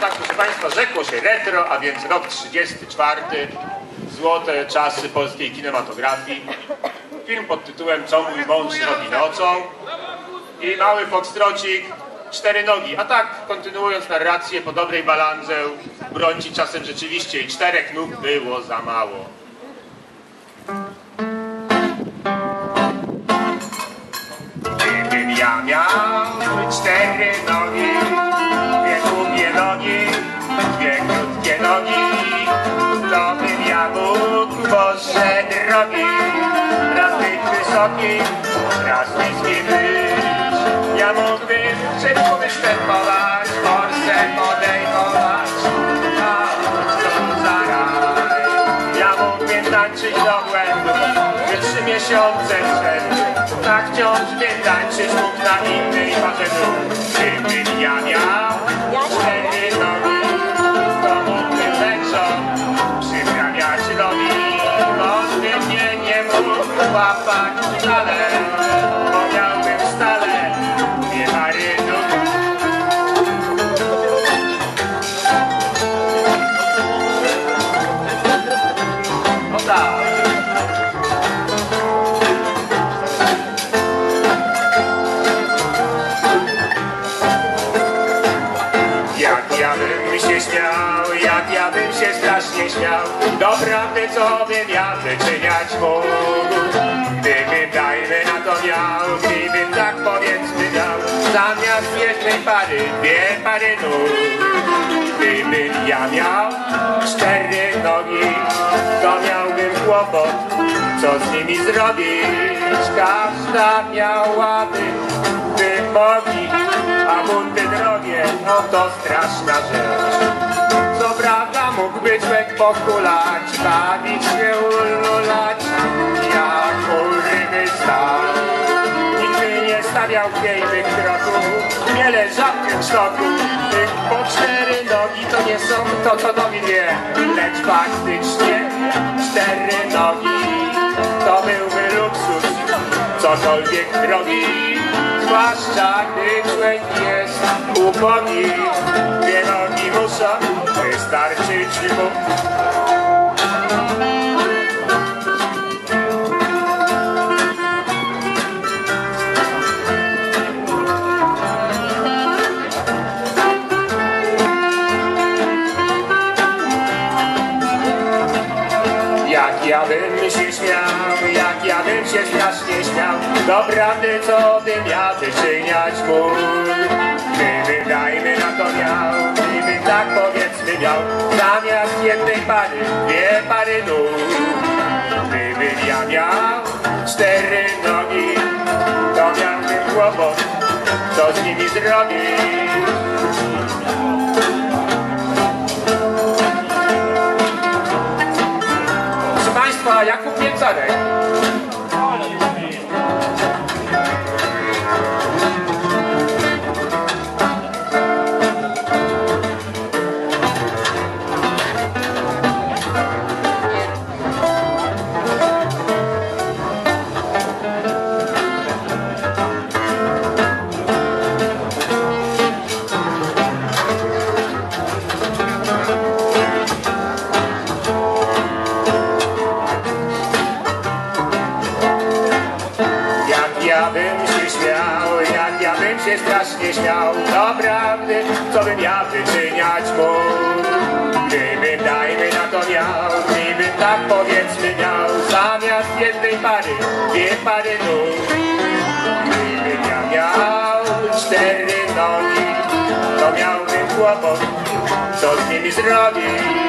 Tak, proszę Państwa, rzekło się retro, a więc rok 34, złote czasy polskiej kinematografii. Film pod tytułem Co mój mąż robi nocą i mały foxtrocik, cztery nogi. A tak, kontynuując narrację, po dobrej balandze brąci czasem rzeczywiście i czterech nóg było za mało. Gdybym ja miał cztery nogi, krótkie nogi, to bym ja mógł Boże drogi, raz być wysoki, raz niski być. Ja mógłbym szybko występować, forsę podejmować, a co za raj. Ja mógłbym tańczyć do błędu, by trzy miesiące przed tak wciąż bym tańczyć mógł na innej parze nóg. Gdybym ja miał mógł łapać śmiał Doprawdy co bym ja wyczyniać mógł Gdybym dajmy na to miał, gdybym tak powiedzmy miał Zamiast jednej pary, dwie pary nóg. Gdybym ja miał cztery nogi To miałbym kłopot, co z nimi zrobić? Każda miałaby wymogi a bunty drogie, no to straszna rzecz. Prawda mógłby człowiek pokulać, bawić się ululać, jak u ryby stał. Nigdy nie stawiał pięknych kroków, nie leżał w. Tych po cztery nogi to nie są to, co nogi wie, lecz faktycznie cztery nogi to byłby luksus, cokolwiek drogi. Zwłaszcza gdy człowiek jest ubogi, dwie nogi muszą wystarczyć mu. Jak ja bym się śmiał, jak ja bym się strasznie śmiał Doprawdy co bym ja wyczyniać mógł Gdybym dajmy na to miał, jednej pary, dwie pary nóg Gdybym ja miał cztery nogi To miałbym kłopot, co z nimi zrobić Państwa, Jakub Pięcarek. Się strasznie śmiał. Doprawdy, co bym ja wyczyniać mógł? Gdybym, dajmy na to miał, gdybym tak powiedzmy miał. Zamiast jednej pary, dwie pary nóg. Gdybym ja miał cztery nogi To miałbym kłopot, co z nimi zrobić